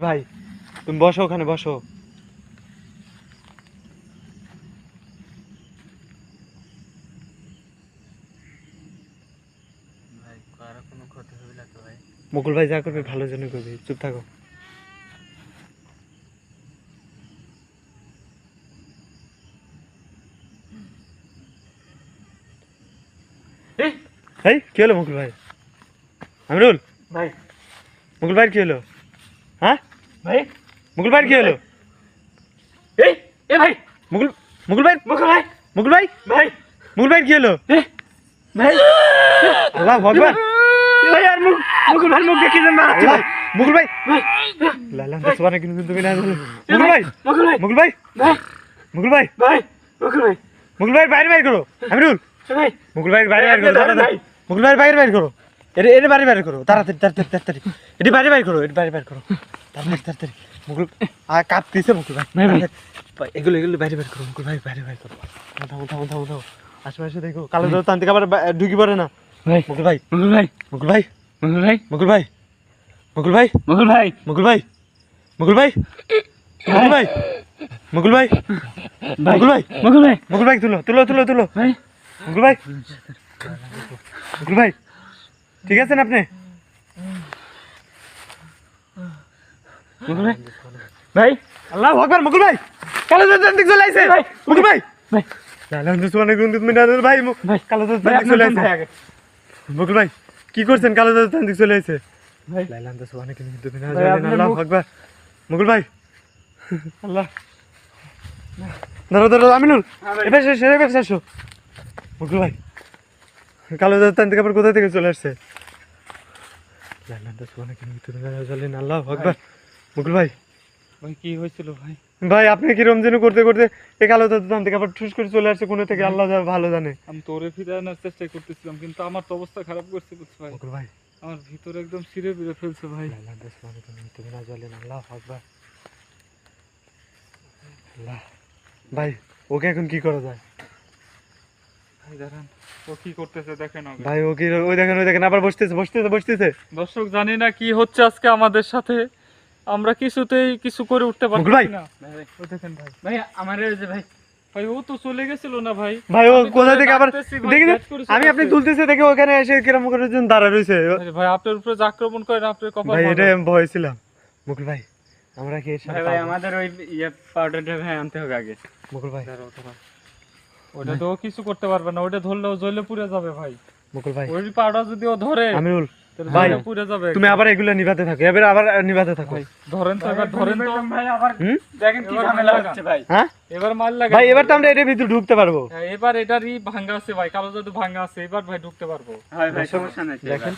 ভাই তুমি বসো ওখানে বসো। মুকুল ভাই যা করবে ভালো জন্য করবে। চুপ থাকো। এই কি হলো মুকুল ভাই? আমিরুল? ভাই। মুকুল ভাই কি হলো? ভাই? মুকুল ভাই কি হলো? এই এ ভাই। মুকুল মুকুল ভাই? মুকুল ভাই। মুকুল ভাই? ভাই। মুকুল ভাই কি হলো? এ ভাই। আল্লাহ ভগবান। ভাই আর মুখ মুকুল ভাই মুখ দেখি ভাই মুকুল ভাই। ভাই লালা দসবানে কিন্তু তুমি না মুকুল ভাই মুকুল ভাই। মুকুল ভাই। ভাই। মুকুল ভাই। ভাই মুকুল ভাই। বাইরে বাইরে করো। আমিরুল। মুকুল ভাই বাইরে বাইরে করো। মুকুল ভাই বাইরে বাইরে করো। এটা এটা বাইরে বাইরে করো তাড়াতাড়ি তাড়াতাড়ি তাড়াতাড়ি এটি বাইরে বাইরে করো এটি বাইরে বাইরে করো তাড়াতাড়ি তাড়াতাড়ি মুকুল আর কাঁপতেছে মুকুল ভাই ভাই। এগুলো এগুলো বাইরে বাইরে করো মুকুল ভাই বাইরে বাইরে করো থামো থামো থামো থামো আশেপাশে দেখো কালো দাও তান্ত্রিক আবার ঢুকি পড়ে না ভাই মুকুল ভাই মুকুল ভাই মুকুল ভাই মুকুল ভাই মুকুল ভাই মুকুল ভাই মুকুল ভাই মুকুল ভাই মুকুল ভাই মুকুল ভাই মুকুল ভাই মুকুল ভাই মুকুল ভাই মুকুল ভাই তুলো তুলো তুলো তুলো ভাই মুকুল ভাই মুকুল ভাই ঠিক আছেন আপনি? ভাই? আল্লাহ ভগবান মুকুল ভাই। কালো দিক চলে আইছে। ভাই, মুকুল ভাই। ভাই। ভাই কালো চলে আইছে। মুকুল ভাই কি করছেন? কালো দিক চলে আইছে। ভাই। আল্লাহ ভগবান মুকুল ভাই। আল্লাহ। ধরো ধরো আমিনুল। হ্যাঁ। এবার শেষ এবার শেষ মুকুল ভাই কালো তান্ত্রিক আবার কোথা থেকে চলে আসছে? আল্লাহ ভগবান মুকুল ভাই। ভাই কি হয়েছিল ভাই? ভাই আপনি কিরম যেন করতে করতে এই কালো দাঁত থেকে আবার ঠুস করে চলে আসছে? কোনো থেকে? আল্লাহ ভালো জানে। আমি তোরে ফিরে আনার চেষ্টা করতেছিলাম কিন্তু আমার তো অবস্থা খারাপ করছে বুঝছ ভাই? মুকুল ভাই। আমার ভিতরে একদম সিরে বিরে ফেলছে ভাই। আল্লাহ জ্বলেন আল্লাহ আকবার। আল্লাহ। ভাই ওকে এখন কি করা যায়? ভাই ও কি করতেছে দেখেন আগে। ভাই ও কি ওই দেখেন ওই দেখেন আবার বসতেছে বসতেছে বসতেছে। দর্শক জানি না কি হচ্ছে আজকে আমাদের সাথে। আমরা কিছুতেই কিছু করে উঠতে পারছি না। ওই দেখেন ভাই। ভাই আমার যে ভাই। ভাই ও তো চলে গেছিল না ভাই? ভাই ও কোথা থেকে আবার দেখি ব্যাট করে চলে আমি আপনি তুলতেছে দেখে ওখানে এসে কিরম করে জন দাঁড়া রয়েছে। ভাই আপনার উপরে আক্রমণ করেন আপনার কপাল ভাই এটা আমি ভয় ছিলাম। মুকুল ভাই আমরা কি ভাই ভাই আমাদের ওই ইয়ে পাউডারটা ভাই আনতে হবে আগে। মুকুল ভাই। দাঁড়াও, দাঁড়াও। ওটা তো কিছু করতে পারবে না ওটা ধরলেও জ্বলে পুড়ে যাবে ভাই। মুকুল ভাই। ওই পাউডার যদি ও ধরে আমিরুল ভাই, পুড়ে যাবে। তুমি আবার এগুলো নিভাতে থাকো এবার আবার নিভাতে থাকো। ভাই ধরেন তো এবার ধরেন তো। ভাই আবার দেখেন কি ঝামেলা হচ্ছে ভাই। হ্যাঁ? এবার মাল লাগে। ভাই এবার তো আমরা এটার ভিতরে ঢুকতে পারব। হ্যাঁ, এবার এটারই ভাঙ্গা আছে ভাই কালো জাদু ভাঙ্গা আছে এবার ভাই ঢুকতে পারব। হয় ভাই সমস্যা নাই দেখেন।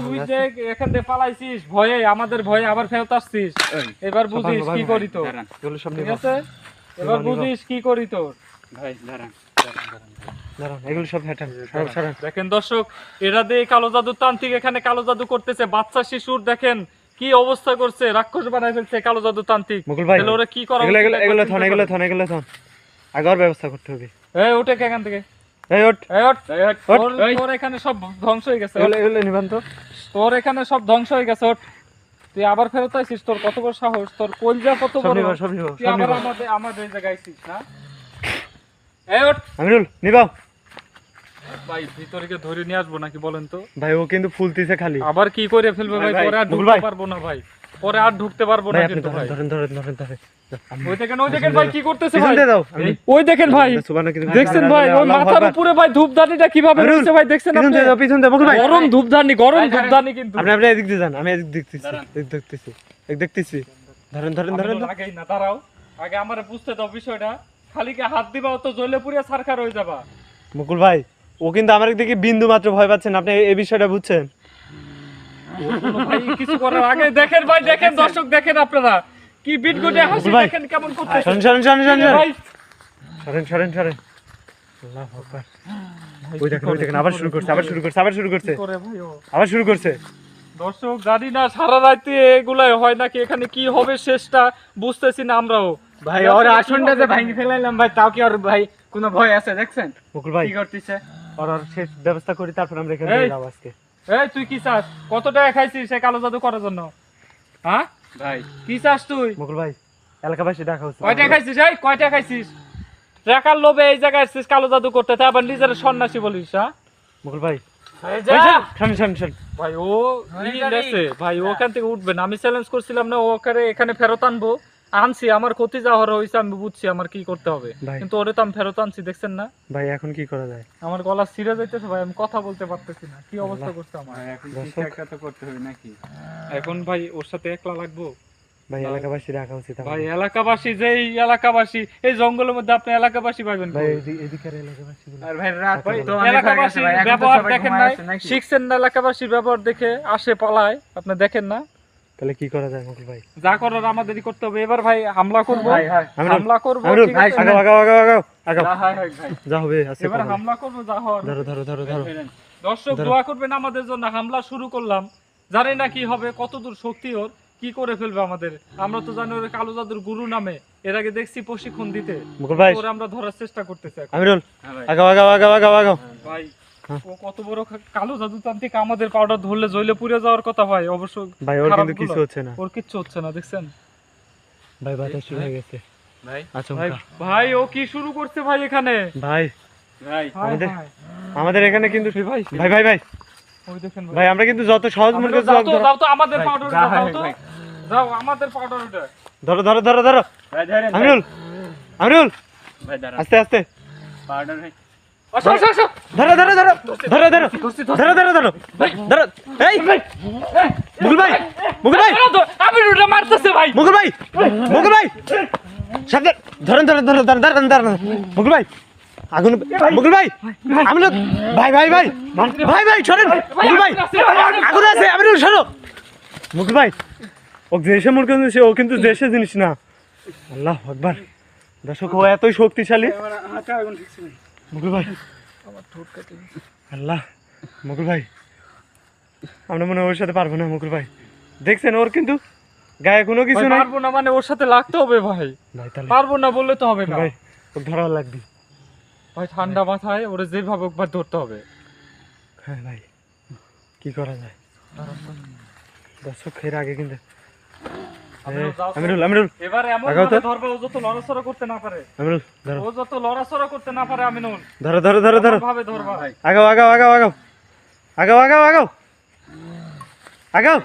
তুই যে এখান থেকে পালাইছিস ভয়ে আমাদের ভয়ে আবার ফেরত আসছিস। এবার বুঝিস কি করি ঠিক আছে? এবার বুঝিস কি করি তোর। ভাই দাঁড়ান। দাঁড়ান এগুলো সব হ্যাটান সব সরান দেখেন দর্শক এরা দিয়ে কালো জাদু তান্ত্রিক এখানে কালো জাদু করতেছে। বাচ্চা শিশুর দেখেন কি অবস্থা করছে। রাক্ষস বানাই ফেলছে কালো জাদু তান্ত্রিক। ভাই ওরা কি করা এগুলো এগুলো এগুলো থন এগুলো থন এগুলো থন। আগের ব্যবস্থা করতে হবে। এই উঠে এখান থেকে? এই ওঠ। এই ওঠ। তোর এখানে সব ধ্বংস হয়ে গেছে। এগুলো এগুলো নিবান তো তোর এখানে সব ধ্বংস হয়ে গেছে ওঠ। তুই আবার ফেরত আসিস তোর কত বড় সাহস তোর কলজা কত সব বড়। তুই আবার আমাদের আমাদের জায়গায় আইছিস না। আমিরুল নিবাও। ভাই ভিতরে ধরে নিয়ে আসব নাকি বলেন তো? ভাই ও কিন্তু ফুলতিছে খালি। আবার কি করে ফেলবে ভাই? ভাই, পরে আর ঢুকতে পারব না ভাই। পরে আর ঢুকতে পারব না কিন্তু ভাই। ধরেন ধরেন ধরেন ধরেন। ওই দেখেন ওই দেখেন ভাই কি করতেছে ভাই? দিয়ে দাও আমি ওই দেখেন ভাই দেখছেন ভাই ওই মাথার উপরে ভাই ধূপদানিটা কীভাবে রয়েছে ভাই দেখছেন আপনি? পিছন দিয়ে মুকুল ভাই। গরম ধূপদানি গরম। ধূপদানি কিন্তু। আপনি আপনি এদিক দিয়ে যান আমি এদিক দেখতেছি এদিক দেখতেছি এদিক দেখতেছি। ধরেন ধরেন ধরেন আমিরুল, না দাঁড়াও। আগে আমারে বুঝতে দাও বিষয়টা। খালি কি হাত দিবা ও তো জ্বলে পুড়িয়ে সারখার হয়ে যাবা। মুকুল ভাই ও কিন্তু আমার দিকে বিন্দু মাত্র ভয় পাচ্ছেন আপনি এই বিষয়টা বুঝছেন? ভাই কিছু করার আগে দেখেন ভাই দেখেন দর্শক দেখেন আপনারা। কি বিট গুটে হাসি দেখেন কেমন ভাই আল্লাহ আকবার। ওই দেখেন ওই দেখেন আবার শুরু করছে আবার শুরু করছে আবার শুরু করছে। আবার শুরু করছে। দর্শক জানি না সারা রাতে এগুলাই হয় নাকি এখানে কি হবে শেষটা বুঝতেছি না আমরাও। ভাই ওর আসনটা যে ভাঙি ফেলাইলাম ভাই তাও কি ওর ভাই কোনো ভয় আছে দেখছেন? মুকুল ভাই কি করতেছে? আর আর শেষ ব্যবস্থা করি তারপর আমরা এখানে। যাব আজকে। এই তুই কি চাস? কত টাকা খাইছিস সে কালো জাদু করার জন্য? হ্যাঁ? ভাই। কি চাস তুই? মুকুল ভাই এলাকাবাসী ডাকা হচ্ছে। কয়টা খাইছিস এই কয়টা খাইছিস? টাকার লোভে এই জায়গায় এসেছিস কালো জাদু করতে তাই আবার নিজের সন্ন্যাসী বলিস হ্যাঁ? মুকুল ভাই। ভাই ও ভাই ও ওখান থেকে উঠবে না। আমি চ্যালেঞ্জ করছিলাম না ওখানে এখানে ফেরত আনব। আনছি আমার ক্ষতি যা হওয়ার হয়েছে আমি বুঝছি আমার কি করতে হবে। কিন্তু ওরে তো আমি ফেরত আনছি দেখছেন না? ভাই এখন কি করা যায়? আমার গলা ছিঁড়ে যাইতেছে ভাই আমি কথা বলতে পারতেছি না। কি অবস্থা করছে আমার? ভাই, এখন একটা তো করতে হবে নাকি? এখন ভাই ওর সাথে একলা লাগবো? ভাই এলাকাবাসী ডাকা উচিত ভাই এলাকাবাসী যেই এলাকাবাসী এই জঙ্গলের মধ্যে আপনি এলাকাবাসী পাবেন ভাই এদিকের এলাকাবাসী আর ভাই রাত ভাই, তো এখন তো ব্যবহার দেখেন নাকি? শিখছেন না এলাকাবাসীর ব্যবহার দেখে আসে পালায় আপনি দেখেন না? তাহলে কি করা যায় মুকুল ভাই? যা করার আমাদেরই করতে হবে। এবার ভাই হামলা করব। ভাই, ভাই, হামলা করব আছে? আগাও আগাও আগাও আগাও আগাও। যা হয় ভাই। হবে আছে এবার হামলা করব যা হওয়ার। ধরো ধরো ধরো ধরো। দর্শক দোয়া করবেন আমাদের জন্য। হামলা শুরু করলাম। জানি না কি হবে কতদূর শক্তি ওর কি করে ফেলবে আমাদের? আমরা তো জানি ওর কালো জাদুর গুরু নামে। এর আগে দেখছি প্রশিক্ষণ দিতে। মুকুল ভাই ওরে আমরা ধরার চেষ্টা করতেছি এখন। আমিরুল হ্যাঁ আগাও আগাও আগাও আগাও আগাও। ভাই। ও কত বড় কালো জাদু তান্ত্রিক আমাদের পাউডার ধরলে জইলে পুড়ে যাওয়ার কথা ভাই অবশ্য ভাই ওর কিন্তু কিছু হচ্ছে না। ওর কিচ্ছু হচ্ছে না দেখছেন? ভাই বাতাস শুরু হয়ে গেছে। ভাই, ভাই আচমকা ভাই ও কি শুরু করছে ভাই এখানে? ভাই। ভাই, আমাদের- আমাদের এখানে কিন্তু ভাই ভাই ভাই ভাই ওই দেখেন ভাই। ভাই আমরা কিন্তু যত সহজ মনে আমাদের করছি যাও তো আমাদের পাউডার দাও তো। আমাদের পাউডার ওটা। ধরো ধরো ধরো ধরো। ভাই, ধরেন। আমিরুল! আমিরুল! ভাই, দাঁড়ান। আস্তে আস্তে। পাউডার ভাই। আসো আসো আসো ধরো ধরো ধরো ধরো ধরো ধরো ধরো ধরো ধরো এই মুকুল ভাই মুকুল ভাই ধরো তো, আমি ওটা মারতেছে ভাই মুকুল ভাই মুকুল ভাই সাবধান ধরেন ধরেন ধরেন ধরেন ধরেন ধরেন মুকুল ভাই আগুন মুকুল ভাই আমি ভাই ভাই ভাই ভাই ভাই সরেন মুকুল ভাই আগুন আছে আমি সরো মুকুল ভাই ও দেশে মনে কিন্তু সে ও কিন্তু দেশের জিনিস না আল্লাহ আকবার দর্শক ও এতই শক্তিশালী ঠেকছে ভাই। মুকুল ভাই আল্লাহ মুকুল ভাই। আমরা মনে ওর সাথে পারব না মুকুল ভাই। দেখছেন ওর কিন্তু গায়ে কোনো কিছু নাই। পারব না মানে ওর সাথে লাগতে হবে ভাই। ভাই তাহলে। পারব না বললে তো হবে না। ভাই ও ধরা লাগবে। ভাই ঠান্ডা মাথায় ওরে যেভাবে একবার ধরতে হবে। হ্যাঁ ভাই কি করা যায়? দর্শক এর আগে কিন্তু আমিরুল, যাও তো। আমিরুল আমিরুল এবার এমন ভাবে ধরবে ও যত লড়াচড়া করতে না পারে। আমিরুল ধরো। ও যত লড়াচড়া করতে না পারে আমিনুল। ধরো ধরো ধরো ধরো। ভাবে ধরবা। ভাই, আগাও আগাও আগাও আগাও। আগাও আগাও আগাও। আগাও।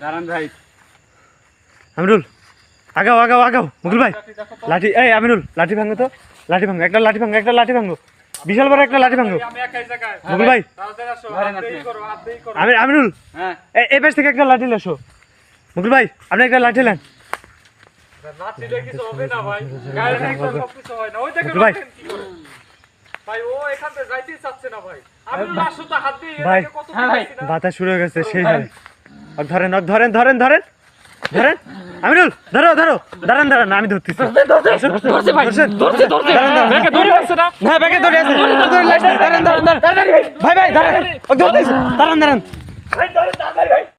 দাঁড়ান ভাই। আমিরুল আগাও আগাও আগাও। মুকুল ভাই লাঠি এই আমিরুল লাঠি ভাঙো তো। লাঠি ভাঙো একটা লাঠি ভাঙো একটা লাঠি ভাঙো। বিশাল বড় একটা লাঠি ভাঙো। আমি একাই মুকুল ভাই। আমিরুল হ্যাঁ, এই- এই পাশ থেকে একটা লাঠি লেসো। মুকুল ভাই আপনি একটা লাঠি নেন। বাতাস শুরু হয়ে গেছে সেই ধরেন ধরেন ধরেন ধরেন ধরেন। আমিরুল ধরো ধরো। দাঁড়ান দাঁড়ান আমি ধরতেছি। হ্যাঁ, দাঁড়ান দাঁড়ান। দাঁড়ান